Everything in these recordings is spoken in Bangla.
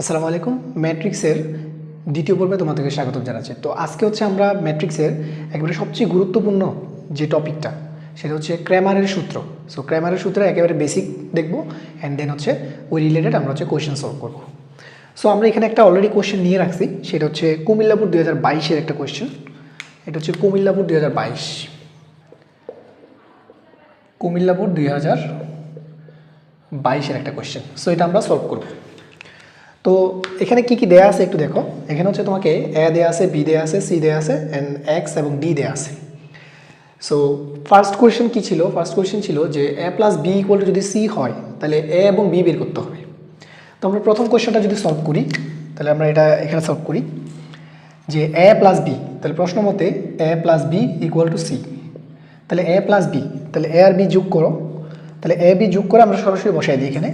আসসালামু আলাইকুম। ম্যাট্রিক্সের দ্বিতীয় পর্বে তোমাদেরকে স্বাগত জানাচ্ছি। তো আজকে হচ্ছে আমরা ম্যাট্রিক্সের একেবারে সবচেয়ে গুরুত্বপূর্ণ যে টপিকটা, সেটা হচ্ছে ক্র্যামারের সূত্র। সো ক্র্যামারের সূত্র একেবারে বেসিক দেখব অ্যান্ড দেন হচ্ছে ওই রিলেটেড আমরা হচ্ছে কোয়েশ্চেন সলভ করব। সো আমরা এখানে একটা অলরেডি কোয়েশ্চেন নিয়ে রাখছি, সেটা হচ্ছে কুমিল্লাপুর দুই হাজার বাইশের একটা কোয়েশ্চেন এটা হচ্ছে কুমিল্লাপুর দুই হাজার বাইশ। কুমিল্লাপুর দুই হাজার বাইশের একটা কোয়েশ্চেন সো এটা আমরা সলভ করব। তো এখানে কি কি দেয়া আছে একটু দেখো। এখানে হচ্ছে তোমাকে এ দেয়া আছে, বি দেয়া আছে, সি দেয়া আছে অ্যান্ড এক্স এবং ডি দেয়া আছে। সো ফার্স্ট কোয়েশ্চেন কি ছিল? ফার্স্ট কোয়েশ্চেন ছিল যে A plus B equal to যদি সি হয়, তাহলে এ এবং বি বের করতে হবে। তো আমরা প্রথম কোয়েশ্চেনটা যদি সলভ করি, তাহলে আমরা এটা এখানে সলভ করি। যে এ প্লাস বি, তাহলে প্রশ্ন মতে A plus B equal to C. তাহলে এ প্লাস বি, তাহলে এ আর বি যোগ করো। তাহলে এ বি যোগ করে আমরা সরাসরি বসাই দিই এখানে।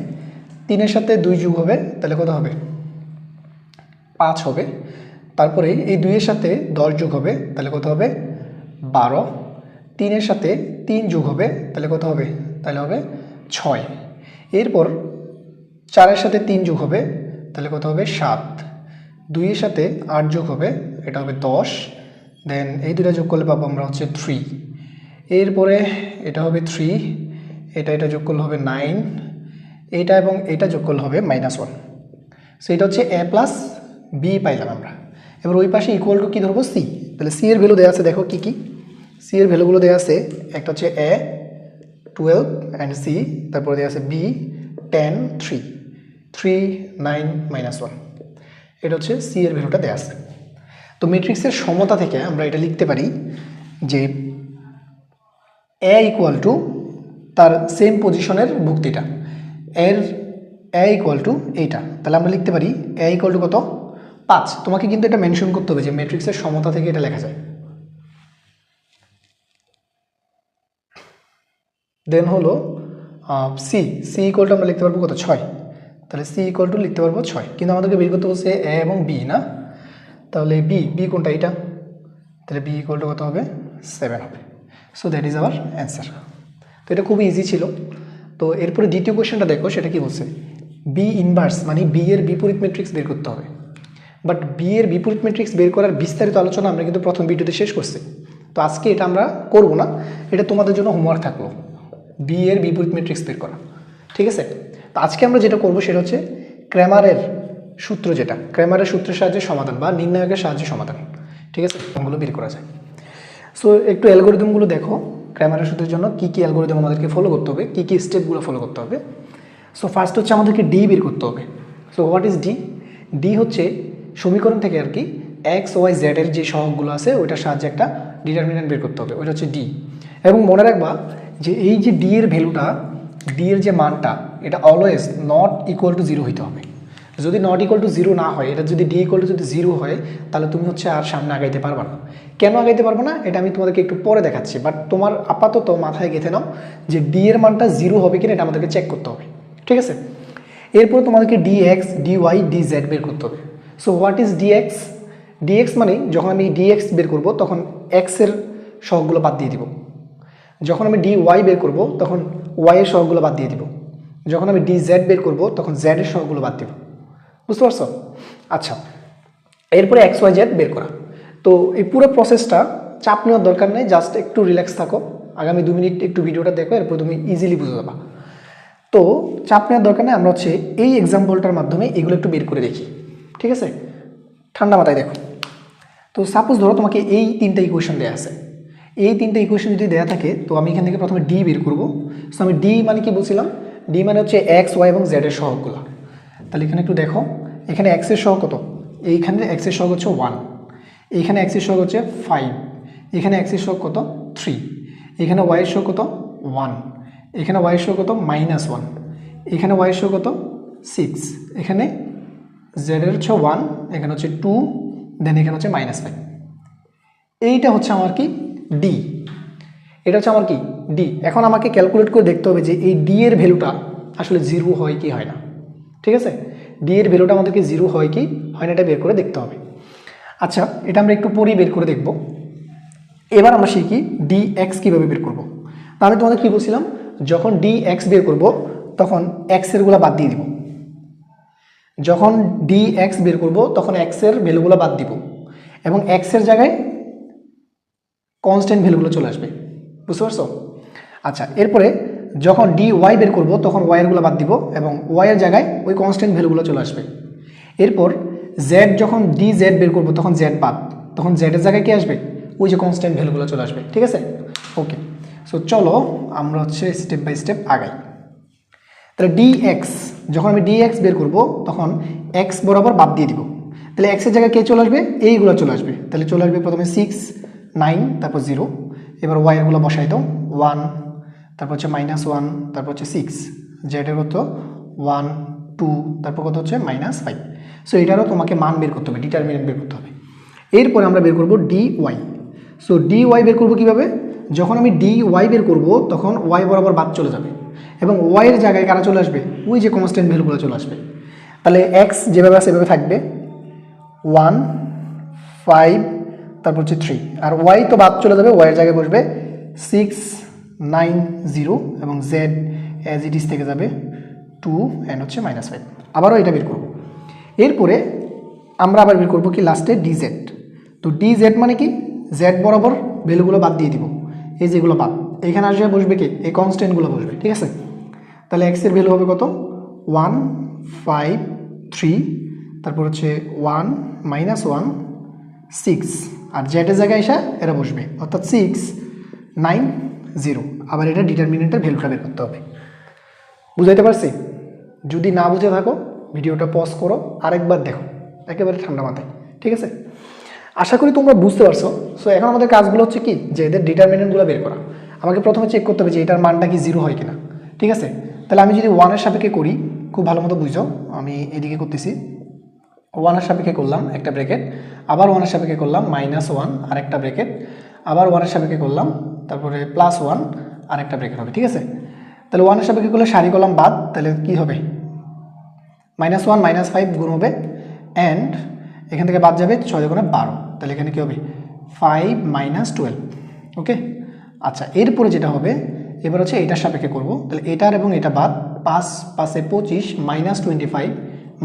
তিনের সাথে দুই যোগ হবে, তাহলে কত হবে? পাঁচ হবে। তারপরে এই দুইয়ের সাথে দশ যোগ হবে, তাহলে কত হবে? বারো। তিনের সাথে তিন যোগ হবে, তাহলে কত হবে? তাহলে হবে ছয়। এরপর চারের সাথে তিন যোগ হবে, তাহলে কত হবে? সাত। দুইয়ের সাথে আট যোগ হবে, এটা হবে দশ। দেন এই দুটা যোগ করলে পাবো আমরা হচ্ছে থ্রি এরপরে এটা হবে থ্রি এটা এটা যোগ করলে হবে নাইন এইটা এবং এইটা যোগ করলে হবে মাইনাস ওয়ান সো এটা হচ্ছে এ প্লাস বি পাইলাম আমরা। এবার ওই পাশে ইকুয়াল টু কী ধরবো? সি তাহলে সি এর ভ্যালু দেওয়া আছে, দেখো কী কী? সি এর ভ্যালুগুলো দেওয়া আছে, একটা হচ্ছে এ টুয়েলভ অ্যান্ড সি তারপরে দেওয়া আছে B ten three three nine minus one এটা হচ্ছে সি এর ভ্যালুটা দেওয়া আছে। তো ম্যাট্রিক্সের সমতা থেকে আমরা এটা লিখতে পারি যে এ ইকুয়াল টু তার সেম পজিশনের ভুক্তিটা। এর এ ইকুয়াল টু এইটা। তাহলে আমরা লিখতে পারি এ ইকুয়াল টু কত? পাঁচ। তোমাকে কিন্তু এটা মেনশন করতে হবে যে ম্যাট্রিক্সের সমতা থেকে এটা লেখা যায়। দেন হলো সি সি ইকুয়াল টু আমরা লিখতে পারব কত? ছয়। তাহলে সি ইকুয়াল টু লিখতে পারব ছয়। কিন্তু আমাদেরকে বের করতে বলছে এ এবং বি না? তাহলে বি বি কোনটা এটা তাহলে বি ইকুয়াল টু কত হবে? সেভেন হবে। So that is our answer তো এটা খুবই ইজি ছিল। তো এরপরে দ্বিতীয় কোয়েশ্চেনটা দেখো, সেটা কি বলছে? বি ইনভার্স মানে বি এর বিপরীত ম্যাট্রিক্স বের করতে হবে। বাট বি এর বিপরীত ম্যাট্রিক্স বের করার বিস্তারিত আলোচনা আমরা কিন্তু প্রথম ভিডিওতে শেষ করছি। তো আজকে এটা আমরা করব না, এটা তোমাদের জন্য হোমওয়ার্ক থাকল। বি এর বিপরীত ম্যাট্রিক্স বের করা, ঠিক আছে? তো আজকে আমরা যেটা করব সেটা হচ্ছে ক্র্যামারের সূত্র যেটা, ক্র্যামারের সূত্রের সাহায্যে সমাধান বা নির্ণায়কের সাহায্যে সমাধান, ঠিক আছে? ওগুলো বের করা যায়। সো একটু অ্যালগোরিদমগুলো দেখো। ক্র্যামারের সূত্রের জন্য কী কী অ্যালগোরিদম আমাদেরকে ফলো করতে হবে, কী কী স্টেপগুলো ফলো করতে হবে। সো ফার্স্ট হচ্ছে আমাদেরকে ডি বের করতে হবে। So what is D D হচ্ছে সমীকরণ থেকে আর কি এক্স ওয়াই জেড এর যে সহগগুলো আছে, ওইটার সাহায্যে একটা ডিটারমিনেন্ট বের করতে হবে, ওইটা হচ্ছে ডি এবং মনে রাখবা যে এই যে ডি এর ভ্যালুটা ডি এর যে মানটা, এটা always not equal to zero হইতে হবে। যদি নট ইকুয়াল টু জিরো না হয়, এটা যদি ডি ইকুয়াল টু যদি জিরো হয়, তাহলে তুমি হচ্ছে আর সামনে আগাইতে পারবা না। কেন আগাইতে পারব না? এটা আমি তোমাদেরকে একটু পরে দেখাচ্ছি বাট তোমার আপাতত মাথায় গেঁথে নাও যে ডি এর মানটা জিরো হবে কিনা, এটা আমাদেরকে চেক করতে হবে, ঠিক আছে? এরপর তোমাদেরকে D X D Y D Z বের করতে হবে। So what is D X D X মানে যখন আমি ডি এক্স বের করব, তখন এক্সের সহগুলো বাদ দিয়ে দিব। যখন আমি ডি ওয়াই বের করব, তখন ওয়াইয়ের সহগুলো বাদ দিয়ে দিব। যখন আমি ডি জেড বের করব, তখন জেডের সহগুলো বাদ দিব। বুঝতে পারছ? আচ্ছা এরপরে এক্স ওয়াই জেড বের করা। তো এই পুরো প্রসেসটা চাপ নেওয়ার দরকার নেই জাস্ট একটু রিল্যাক্স থাকো। আগামী দু মিনিট একটু ভিডিওটা দেখো, এরপর তুমি ইজিলি বুঝে যাবা। তো চাপ নেওয়ার দরকার নেই, আমরা হচ্ছে এই এক্সাম্পলটার মাধ্যমে এগুলো একটু বের করে দেখি। ঠিক আছে? ঠান্ডা মাথায় দেখো। তো সাপোজ ধরো তোমাকে এই তিনটা ইকুয়েশন দেওয়া আছে। এই তিনটা ইকুয়েশন যদি দেওয়া থাকে, তো আমি এখান থেকে প্রথমে ডি বের করব। সো আমি ডি মানে কি বলছিলাম? ডি মানে হচ্ছে এক্স ওয়াই এবং জেড এর সহগগুলো। তাহলে এখানে একটু দেখো। এখানে এক্সের সহগ কত? এইখানে এক্সের সহগ হচ্ছে ওয়ান এইখানে এক্সের সহগ হচ্ছে ফাইভ এখানে এক্সের সহগ কত? থ্রি এখানে ওয়াইয়ের সহগ কত? ওয়ান এখানে ওয়াইয়ের সহগ কত? মাইনাস ওয়ান এখানে ওয়াইয়ের সহগ কত? সিক্স এখানে জেডের হচ্ছে ওয়ান এখানে হচ্ছে টু দেন এখানে হচ্ছে মাইনাস ফাইভ এইটা হচ্ছে আমার কি? ডি এটা হচ্ছে আমার কি? ডি এখন আমাকে ক্যালকুলেট করে দেখতে হবে যে এই ডি এর ভ্যালুটা আসলে জিরো হয় কি হয় না। ঠিক আছে? ডি এর ভ্যালুটা আমাদেরকে জিরো হয় কি? হয় না, এটা বের করে দেখতে হবে। আচ্ছা এটা আমরা একটু পরেই বের করে দেখব। এবার আমরা শিখি ডি এক্স কীভাবে বের করব। তা আমি তোমাদের কী বলছিলাম? যখন ডি এক্স বের করব, তখন এক্সেরগুলো বাদ দিয়ে দিব। যখন ডি এক্স বের করব, তখন এক্সের ভ্যালুগুলো বাদ দিব। এবং এক্সের জায়গায় কনস্ট্যান্ট ভ্যালুগুলো চলে আসবে। বুঝতে পারছ? আচ্ছা এরপরে যখন ডি ওয়াই বের করব, তখন ওয়াইয়েরগুলো বাদ দিব এবং ওয়াইয়ের জায়গায় ওই কনস্ট্যান্ট ভ্যালুগুলো চলে আসবে। এরপর জেড যখন ডি জেড বের করব, তখন জেড বাদ। তখন জেডের জায়গায় কি আসবে? ওই যে কনস্ট্যান্ট ভ্যালুগুলো চলে আসবে, ঠিক আছে? ওকে সো চলো আমরা হচ্ছে স্টেপ বাই স্টেপ আগাই। তাহলে ডি এক্স যখন আমি ডি এক্স বের করব, তখন এক্স বরাবর বাদ দিয়ে দিব। তাহলে এক্সের জায়গায় কে চলে আসবে? এইগুলো চলে আসবে। তাহলে চলে আসবে প্রথমে সিক্স নাইন তারপর জিরো এবার ওয়াইয়েরগুলো বসাই দাও। ওয়ান তারপর হচ্ছে মাইনাস ওয়ান তারপর হচ্ছে সিক্স জেডের কত? ওয়ান টু তারপর কত হচ্ছে? মাইনাস ফাইভ সো এটারও তোমাকে মান বের করতে হবে ডিটারমিনেন্ট বের করতে হবে। এরপরে আমরা বের করব D Y so D Y বের করব কীভাবে? যখন আমি ডি ওয়াই বের করব, তখন ওয়াই বরাবর বাদ চলে যাবে। এবং ওয়াইয়ের জায়গায় কারা চলে আসবে? ওই যে কনস্ট্যান্ট ভ্যালুগুলো চলে আসবে। তাহলে এক্স যেভাবে আছে সেভাবে থাকবে। ওয়ান ফাইভ তারপর হচ্ছে থ্রি আর ওয়াই তো বাদ চলে যাবে ওয়াইয়ের জায়গায় বসবে সিক্স নাইন জিরো এবং জেড অ্যাজ ইট ইস থেকে যাবে টু অ্যান্ড হচ্ছে মাইনাস ফাইভ আবারও এটা বের করব। এরপরে আমরা আবার বের করব কি লাস্টে ডি জেড তো ডি জেড মানে কি? জেড বরাবর ভ্যালুগুলো বাদ দিয়ে দিব। এই যেগুলো বাদ। এখানে আসবে বসবে কি? এই কনস্ট্যান্টগুলো বসবে, ঠিক আছে? তাহলে এক্সের ভ্যালু হবে কত? ওয়ান ফাইভ থ্রি তারপর হচ্ছে ওয়ান মাইনাস ওয়ান সিক্স আর জেডের জায়গায় এসে এরা বসবে। অর্থাৎ সিক্স নাইন জিরো। আবার এটা ডিটারমিনেন্টের ভ্যালুটা বের করতে হবে। বুঝাইতে পারছি? যদি না বুঝে থাকো, ভিডিওটা পজ করো, আরেকবার দেখো। একেবারে ঠান্ডা মাথায়। ঠিক আছে? আশা করি তোমরা বুঝতে পারছ। সো এখন আমাদের কাজগুলো হচ্ছে কি? যে এদের ডিটারমিনেন্টগুলো বের করা। আমাকে প্রথমে চেক করতে হবে যে এটার মানটা কি জিরো হয় কিনা। ঠিক আছে? তাহলে আমি যদি ওয়ানের সাপেক্ষে করি, খুব ভালো মতো বুঝো। আমি এদিকে করতেছি। ওয়ানের সাপেক্ষে করলাম একটা ব্রেকেট আবার ওয়ানের সাপেক্ষে করলাম মাইনাস ওয়ান আর একটা ব্রেকেট আবার ওয়ানের সাপেক্ষে করলাম তারপরে প্লাস ওয়ান আর একটা ব্রেকেট হবে, ঠিক আছে? তাহলে ওয়ানের সাপেক্ষে করলে সারি কলাম বাদ, তাহলে কি হবে? মাইনাস ওয়ান মাইনাস ফাইভ গুণ হবে অ্যান্ড এখান থেকে বাদ যাবে ছয় গুণে বারো। তাহলে এখানে কী হবে? ফাইভ মাইনাস টুয়েলভ ওকে আচ্ছা এরপরে যেটা হবে, এবার হচ্ছে এটার সাপেক্ষে করব। তাহলে এটার এবং এটা বাদ, পাঁচ পাঁচে পঁচিশ মাইনাস টোয়েন্টি ফাইভ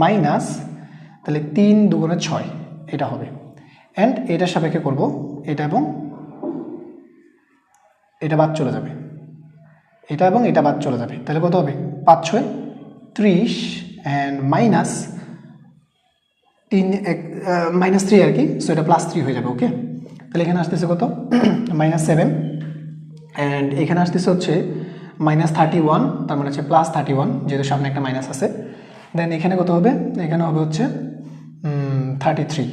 মাইনাস তাহলে তিন দুগুণে ছয়, এটা হবে। অ্যান্ড এটার সাপেক্ষে করব, এটা এবং এটা বাদ চলে যাবে। এটা এবং এটা বাদ চলে যাবে। তাহলে কত হবে? পাঁচ ছয়, ত্রিশ অ্যান্ড মাইনাস তিন, এক মাইনাস থ্রি আর কি। সো এটা প্লাস থ্রি হয়ে যাবে ওকে তাহলে এখানে আসতেছে কত? মাইনাস সেভেন অ্যান্ড এখানে আসতেছে হচ্ছে মাইনাস থার্টি ওয়ান তার মানে হচ্ছে প্লাস থার্টি ওয়ান যেহেতু সামনে একটা মাইনাস আছে। দেন এখানে কত হবে? এখানে হবে হচ্ছে থার্টি থ্রি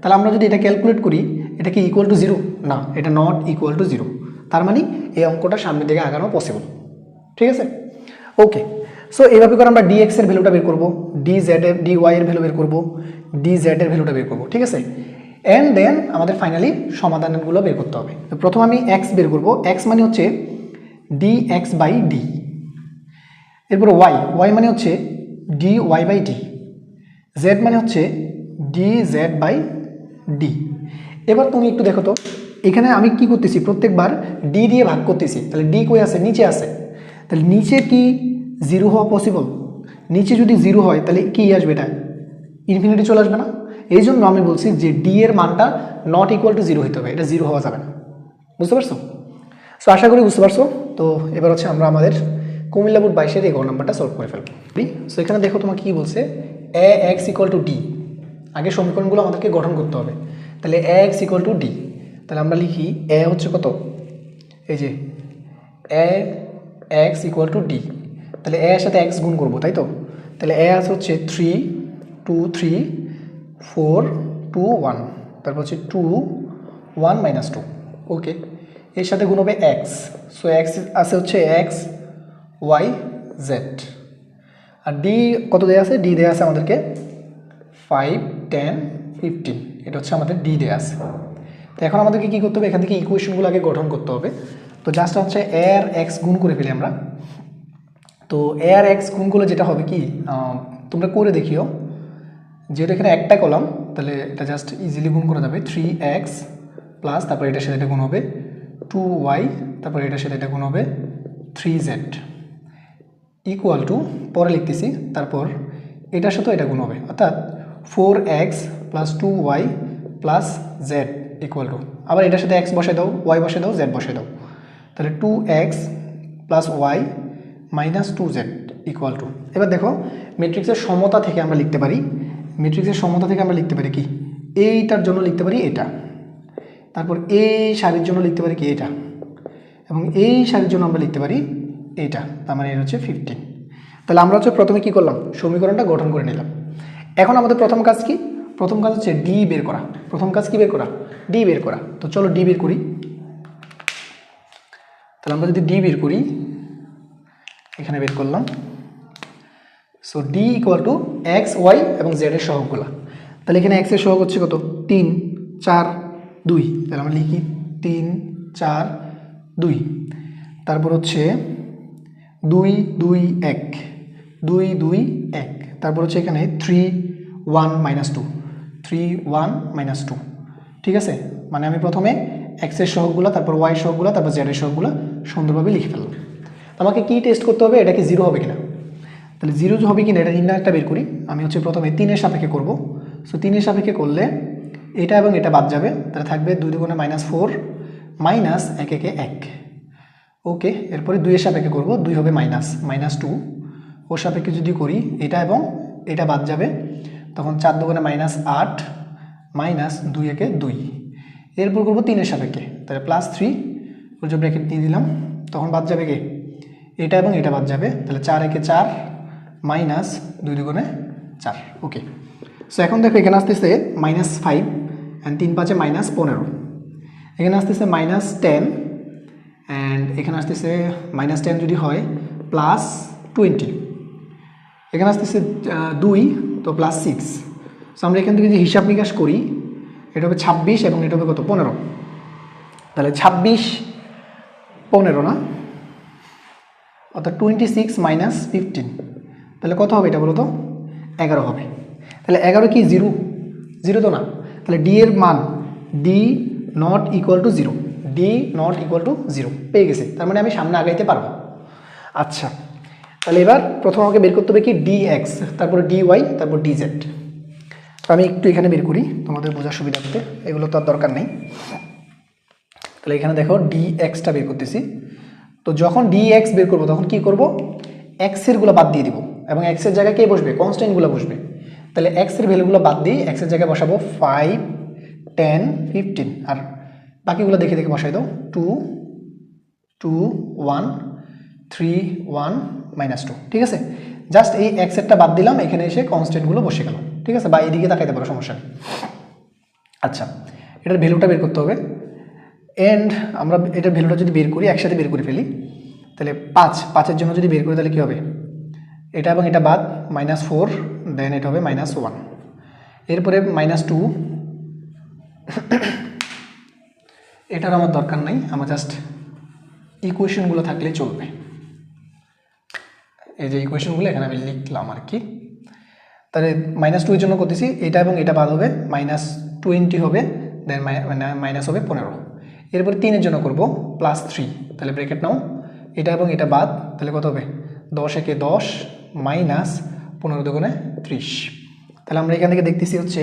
তাহলে আমরা যদি এটা ক্যালকুলেট করি, এটা কি ইকুয়াল টু জিরো না, এটা নট ইকুয়াল টু জিরো তার মানে এই অঙ্কটা সামনের দিকে আগানো পসিবল ঠিক আছে? ওকে সো এইভাবে করে আমরা ডিএক্স এর ভ্যালুটা বের করব ডি জেড এর ডি ওয়াই এর ভ্যালু বের করব ডি জেড এর ভ্যালুটা বের করব, ঠিক আছে? অ্যান্ড দেন আমাদের ফাইনালি সমাধানগুলো বের করতে হবে। তো প্রথম আমি এক্স বের করব। এক্স মানে হচ্ছে ডি এক্স বাই ডি এরপর ওয়াই ওয়াই মানে হচ্ছে D Y by D Z মানে হচ্ছে ডি জেড বাই ডি এবার তুমি একটু দেখো তো। এখানে আমি কি করতেছি? প্রত্যেকবার ডি দিয়ে ভাগ করতেছি। তাহলে ডি কই আছে? নিচে আছে। তাহলে নিচে কি জিরো হওয়া পসিবল নিচে যদি জিরো হয়, তাহলে কি আসবে এটা? ইনফিনিটি চলে আসবে না? এই জন্য আমি বলছি যে ডি এর মানটা নট ইকুয়াল টু জিরো হতে হবে। এটা জিরো হওয়া যাবে না। বুঝতে পারছ? সো আশা করি বুঝতে পারছ। তো এবার হচ্ছে আমরা আমাদের কুমিল্লাপুর বাইশের এগারো নাম্বারটা সলভ করে ফেলব। সো এখানে দেখো তোমাকে কী বলছে? A X equal to D আগে সমীকরণগুলো আমাদেরকে গঠন করতে হবে। তাহলে A X equal to D তাহলে আমরা লিখি এ হচ্ছে কত? এই যে, A X equal to D তাহলে এ এর সাথে এক্স গুণ করব, তাই তো? তাহলে এ আছে হচ্ছে three two three four two one তারপর হচ্ছে two one minus two okay এর সাথে গুণ হবে এক্স সো এক্স আছে হচ্ছে এক্স ওয়াই জেড আর ডি কত দেওয়া আছে? ডি দেওয়া আছে আমাদেরকে ফাইভ টেন ফিফটিন এটা হচ্ছে আমাদের ডি দেওয়া আছে। তো এখন আমাদেরকে কী করতে হবে? এখান থেকে ইকুয়েশনগুলো আগে গঠন করতে হবে। তো জাস্ট হচ্ছে এর এক্স গুণ করে ফেলি আমরা। তো এর এক্স গুণ করলে যেটা হবে কি তোমরা করে দেখিও। যেহেতু এখানে একটা কলাম তাহলে এটা জাস্ট ইজিলি গুণ করা যাবে। থ্রি এক্স প্লাস তারপর এটার সাথে এটা গুণ হবে টু ওয়াই তারপর এটার সাথে এটা গুণ হবে থ্রি জেড ইকুয়াল টু পরে লিখতেছি, তারপর এটার সাথে এটা গুণ হবে। অর্থাৎ four X plus two Y plus Z equal to আবার এটার সাথে এক্স বসে দাও ওয়াই বসে দাও জেড বসে দাও। তাহলে two X plus Y minus two Z equal to এবার দেখো ম্যাট্রিক্সের সমতা থেকে আমরা লিখতে পারি। ম্যাট্রিক্সের সমতা থেকে আমরা লিখতে পারি কি? এইটার জন্য লিখতে পারি এটা। তারপর এই সারির জন্য লিখতে পারি কি? এটা। এবং এই সারির জন্য আমরা লিখতে পারি এইটা তার মানে এটা হচ্ছে ফিফটিন তাহলে আমরা হচ্ছে প্রথমে কি করলাম? সমীকরণটা গঠন করে নিলাম। এখন আমাদের প্রথম কাজ কি? প্রথম কাজ হচ্ছে ডি বের করা। প্রথম কাজ কি বের করা? ডি বের করা। তো চলো ডি বের করি। তাহলে আমরা যদি ডি বের করি, এখানে বের করলাম। So D equal to X Y এবং জেড এর সহগগুলা। তাহলে এখানে এক্সের সহগ হচ্ছে কত? তিন, চার, দুই। তাহলে আমরা লিখি তিন, চার, দুই। তারপর হচ্ছে দুই দুই, এক। দুই দুই, এক। তারপর হচ্ছে এখানে three one minus two three one minus two ঠিক আছে? মানে আমি প্রথমে এক্সের সহগগুলো, তারপর ওয়াই সহগগুলো, তারপর জেডের সহগগুলো সুন্দরভাবে লিখে ফেললাম। আমাকে কি টেস্ট করতে হবে? এটা কি জিরো হবে কিনা? তাহলে জিরো হবে কিনা, এটা নির্ণয়টা বের করি। আমি হচ্ছে প্রথমে তিনের সাপেক্ষে করব। সো তিনের সাপেক্ষে করলে এটা এবং এটা বাদ যাবে। তাহলে থাকবে দুই দুগুণে মাইনাস ফোর মাইনাস এক একে এক। ওকে, এরপরে দুইয়ের সাপেক্ষে করব। দুই হবে মাইনাস মাইনাস টু ওর সাপেক্ষে যদি করি, এটা এবং এটা বাদ যাবে। তখন চার দুগুণে মাইনাস আট মাইনাস দুই একে দুই। এরপর করব তিনের সাপেক্ষে। তাহলে প্লাস থ্রি যে ব্র্যাকেট দিয়ে দিলাম। তখন বাদ যাবে কে? এটা এবং এটা বাদ যাবে। তাহলে চার একে চার মাইনাস দুই দুগুণে চার। ওকে সো এখন দেখো এখানে আসতেছে মাইনাস ফাইভ অ্যান্ড তিন পাঁচে মাইনাস পনেরো। এখানে আসতেছে মাইনাস টেন অ্যান্ড এখানে আসতেছে মাইনাস টেন যদি হয় প্লাস টোয়েন্টি এখানে আসতেছে দুই তো প্লাস সিক্স সো আমরা এখান থেকে যদি হিসাব নিকাশ করি, এটা হবে ছাব্বিশ এবং এটা হবে কত? পনেরো। তাহলে ছাব্বিশ পনেরো না? অর্থাৎ টোয়েন্টি সিক্স মাইনাস ফিফটিন তাহলে কত হবে এটা বলো তো? এগারো হবে। তাহলে এগারো কি জিরো জিরো তো না। তাহলে ডি এর মান D not equal to zero D not equal to zero পেয়ে গেছে। তার মানে আমি সামনে আগাইতে পারব। আচ্ছা। তাহলে এবার প্রথম আমাকে বের করতে হবে কি? ডি এক্স তারপরে ডি ওয়াই তারপর ডি জেড আমি একটু এখানে বের করি, তোমাদের বোঝার সুবিধা করতে এগুলো তো আর দরকার নেই। তাহলে এখানে দেখো ডি এক্সটা বের করতেছি। তো যখন ডি এক্স বের করব, তখন কি করব? এক্সেরগুলো বাদ দিয়ে দিব। এবং এক্সের জায়গায় কে বসবে? কনস্ট্যান্টগুলো বসবে। তাহলে এক্সের ভ্যালুগুলো বাদ দিয়ে এক্সের জায়গায় বসাবো ফাইভ টেন ফিফটিন আর বাকিগুলো দেখে দেখে বসাই দাও। Two two one three one minus two ঠিক আছে? জাস্ট এই এক্সেরটা বাদ দিলাম, এখানে এসে কনস্ট্যান্টগুলো বসে গেল, ঠিক আছে? বা এদিকে তাকাইতে পারো, সমস্যা আচ্ছা এটার ভ্যালুটা বের করতে হবে। এন্ড আমরা এটার ভ্যালুটা যদি বের করি, একসাথে বের করে ফেলি, তাহলে পাঁচ, পাঁচের জন্য যদি বের করি, তাহলে কী হবে? এটা এবং এটা বাদ মাইনাস ফোর দেন এটা হবে মাইনাস ওয়ান এরপরে মাইনাস টু এটার আমার দরকার নাই, আমার জাস্ট ইকুয়েশনগুলো থাকলেই চলবে। এই যে ইকুয়েশনগুলো এখানে আমি লিখলাম আর কি। তাহলে মাইনাস টু এর জন্য করতেছি এটা এবং এটা বাদ হবে মাইনাস টোয়েন্টি হবে দেন মাইনাস হবে পনেরো। এরপরে তিনের জন্য করব প্লাস থ্রি তাহলে ব্রেকেট নাও। এটা এবং এটা বাদ, তাহলে কত হবে? দশ একে দশ মাইনাস পনেরো দুগুণে ত্রিশ। তাহলে আমরা এখান থেকে দেখতেছি হচ্ছে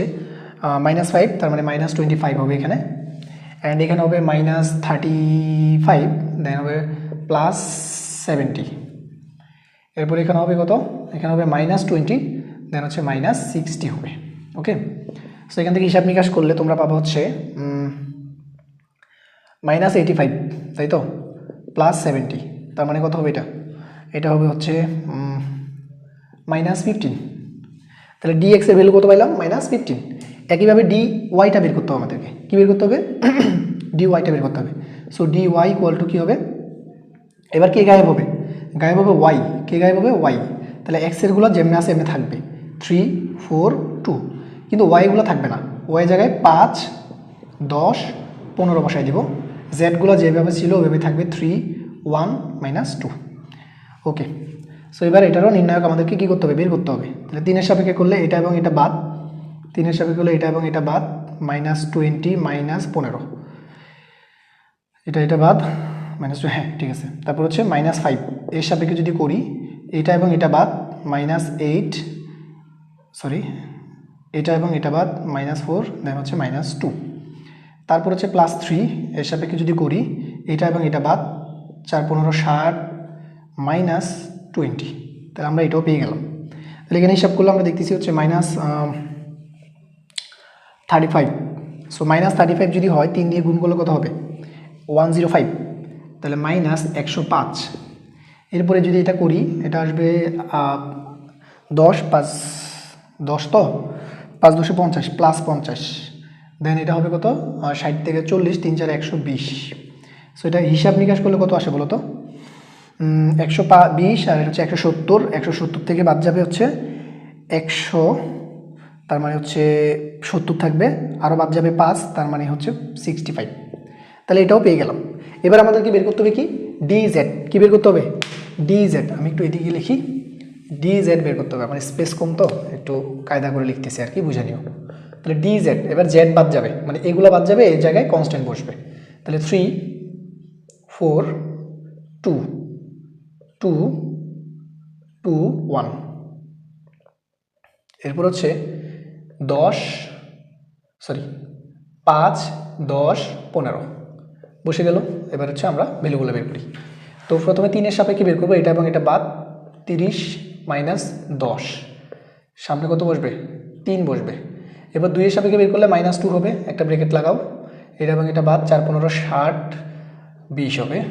মাইনাস ফাইভ তার মানে মাইনাস টোয়েন্টি ফাইভ হবে এখানে। অ্যান্ড এখানে হবে মাইনাস থার্টি ফাইভ দেন হবে প্লাস সেভেন্টি এরপর এখানে হবে কত? এখানে হবে মাইনাস টোয়েন্টি দেন হচ্ছে মাইনাস সিক্সটি হবে ওকে সো এখান থেকে হিসাব নিকাশ করলে তোমরা পাবো হচ্ছে মাইনাস এইটি ফাইভ তাই তো? প্লাস সেভেন্টি তার মানে কত হবে এটা? এটা হবে হচ্ছে মাইনাস ফিফটিন তাহলে ডি এক্সের ভ্যালু কত পাইলাম? মাইনাস ফিফটিন একইভাবে ডি ওয়াইটা বের করতে হবে আমাদেরকে। কী বের করতে হবে? ডি ওয়াইটা বের করতে হবে। So D Y equal to কী হবে? এবার কে গায়েব হবে? গায়েব হবে ওয়াই। কে গায়েব হবে? ওয়াই। তাহলে এক্সেরগুলো যেমনি আছে এমনি থাকবে। থ্রি ফোর টু কিন্তু ওয়াইগুলো থাকবে না। ওয়াই জায়গায় পাঁচ, দশ, পনেরো বসাই দিব। জেডগুলো যেভাবে ছিল ওইভাবে থাকবে three one minus two okay so এবার এটারও নির্ণায়ক আমাদেরকে কী করতে হবে? বের করতে হবে। তাহলে তিনের সাপেক্ষে করলে এটা এবং এটা বাদ। তিনের সাপেক্ষে করলে এটা এবং এটা বাদ। মাইনাস টোয়েন্টি মাইনাস পনেরো। এটা এটা বাদ। মাইনাস টু হ্যাঁ ঠিক আছে। তারপর হচ্ছে মাইনাস ফাইভ এর সাপেক্ষে যদি করি, এটা এবং এটা বাদ মাইনাস এইট সরি এটা এবং এটা বাদ মাইনাস ফোর দেন হচ্ছে মাইনাস টু তারপর হচ্ছে প্লাস থ্রি এর সাপেক্ষে যদি করি, এটা এবং এটা বাদ চার পনেরো ষাট মাইনাস টোয়েন্টি তাহলে আমরা এটাও পেয়ে গেলাম। তাহলে এখানে হিসাব করলে আমরা দেখতেছি হচ্ছে minus thirty five so minus thirty five যদি হয়, তিন দিয়ে গুণ করলে কত হবে? ওয়ান জিরো ফাইভ তাহলে মাইনাস একশো পাঁচ। এরপরে যদি এটা করি, এটা আসবে দশ পাঁচ দশ তো? পাঁচ দশে পঞ্চাশ প্লাস পঞ্চাশ। দেন এটা হবে কত? ষাট থেকে চল্লিশ, তিন চার একশো বিশ। সো এটা হিসাব নিকাশ করলে কত আসে বলো তো? একশো পা, বিশ আর এটা হচ্ছে একশো সত্তর। একশো সত্তর থেকে বাদ যাবে হচ্ছে একশো, তার মানে হচ্ছে সত্তর থাকবে। আরও বাদ যাবে পাঁচ, তার মানে হচ্ছে সিক্সটি ফাইভ তাহলে এটাও পেয়ে গেলাম। এবার আমাদেরকে বের করতে হবে কি? ডি জেড কী বের করতে হবে? ডি জেড আমি একটু এদিকে লিখি। ডি জেড বের করতে হবে। আমার স্পেস কম তো, একটু কায়দা করে লিখতেছি আর কি, বুঝে নিও। তাহলে ডি জেড এবার জেড বাদ যাবে। মানে এগুলো বাদ যাবে, এই জায়গায় কনস্ট্যান্ট বসবে। তাহলে three four two two two one এরপর হচ্ছে দশ সরি পাঁচ, দশ, পনেরো। বসে গেল। এবার হচ্ছে আমরা ভ্যালুগুলো বের করি। তো প্রথমে তিনের সাপেক্ষে বের করব, এটা এবং এটা বাদ, তিরিশ মাইনাস দশ। সামনে কত বসবে? তিন বসবে। এবার দুইয়ের সাপেক্ষে বের করলে মাইনাস টু হবে, একটা ব্রেকেট লাগাও। এটা এবং এটা বাদ, চার পনেরো ষাট বিশ হবে।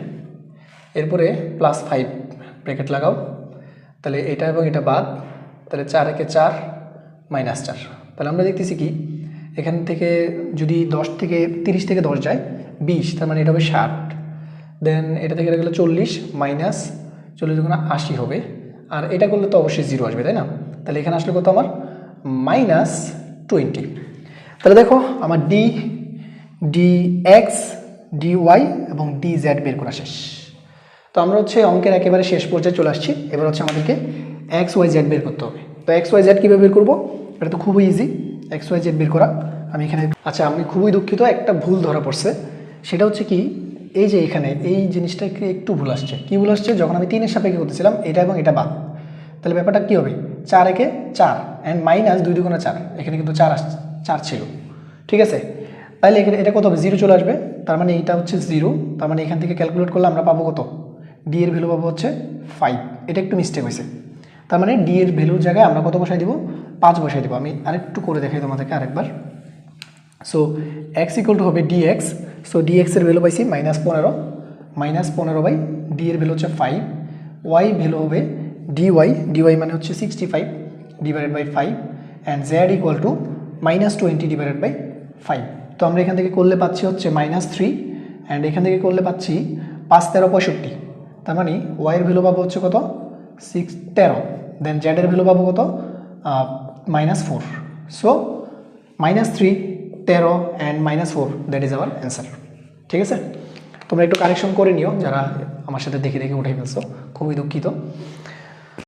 এরপরে প্লাস ফাইভ ব্রেকেট লাগাও। তাহলে এটা এবং এটা বাদ, তাহলে চার একে চার মাইনাস চার। তাহলে আমরা দেখতেছি কি, এখান থেকে যদি দশ থেকে তিরিশ থেকে দশ যায় বিশ, তার মানে এটা হবে ষাট। দেন এটা থেকে এটা গেলে চল্লিশ মাইনাস চল্লিশ গুণ আশি হবে। আর এটা করলে তো অবশ্যই জিরো আসবে, তাই না? তাহলে এখানে আসলে কত আমার? মাইনাস টোয়েন্টি তাহলে দেখো, আমার D D X D Y এবং ডি জেড বের করা শেষ। তো আমরা হচ্ছে অঙ্কের একেবারে শেষ পর্যায়ে চলে আসছি। এবার হচ্ছে আমাদেরকে এক্স ওয়াই জেড বের করতে হবে। তো এক্স ওয়াই জেড কীভাবে বের করব? এটা তো খুবই ইজি এক্স ওয়াই জেড বের করা। আমি এখানে আচ্ছা আমি খুবই দুঃখিত, একটা ভুল ধরা পড়ছে। সেটা হচ্ছে কি, এই যে এখানে এই জিনিসটাকে একটু ভুল আসছে। কী ভুল আসছে? যখন আমি তিনের সাপেক্ষে করতেছিলাম, এটা এবং এটা বাদ। তাহলে ব্যাপারটা কী হবে? চার একে চার অ্যান্ড মাইনাস দুই দুগুণে চার। এখানে কিন্তু চার আস, চার ছিল। ঠিক আছে? তাহলে এখানে এটা কত হবে? জিরো চলে আসবে। তার মানে এইটা হচ্ছে জিরো। তার মানে এখান থেকে ক্যালকুলেট করলে আমরা পাবো কত? ডি এর ভ্যালু পাবো হচ্ছে ফাইভ এটা একটু মিস্টেক হয়েছে। তার মানে ডি এর ভ্যালুর জায়গায় আমরা কত বসাই দিব? পাঁচ বসাই দিব। আমি আরেকটু করে দেখাই তোমাদেরকে আরেকবার। সো এক্স ইকুয়াল টু হবে ডি এক্স সো ডি এক্সের ভ্যালু পাইছি মাইনাস পনেরো মাইনাস পনেরো বাই ডি এর ভ্যালু হচ্ছে ফাইভ ওয়াই ভ্যালু হবে ডি ওয়াই ডি ওয়াই মানে হচ্ছে sixty five divided by five and Z equal to minus twenty divided by five তো আমরা এখান থেকে করলে পাচ্ছি হচ্ছে মাইনাস থ্রি অ্যান্ড এখান থেকে করলে পাচ্ছি পাঁচ তেরো পঁয়ষট্টি। তার মানে ওয়াইয়ের ভ্যালু পাবো হচ্ছে কত? সিক্স তেরো। দেন জেডের ভ্যালু পাবো কত? Minus four so minus three তেরো and minus four that is our answer ঠিক আছে? তোমরা একটু কারেকশন করে নিও, যারা আমার সাথে দেখে দেখে উঠে ফেলছো। খুবই দুঃখিত।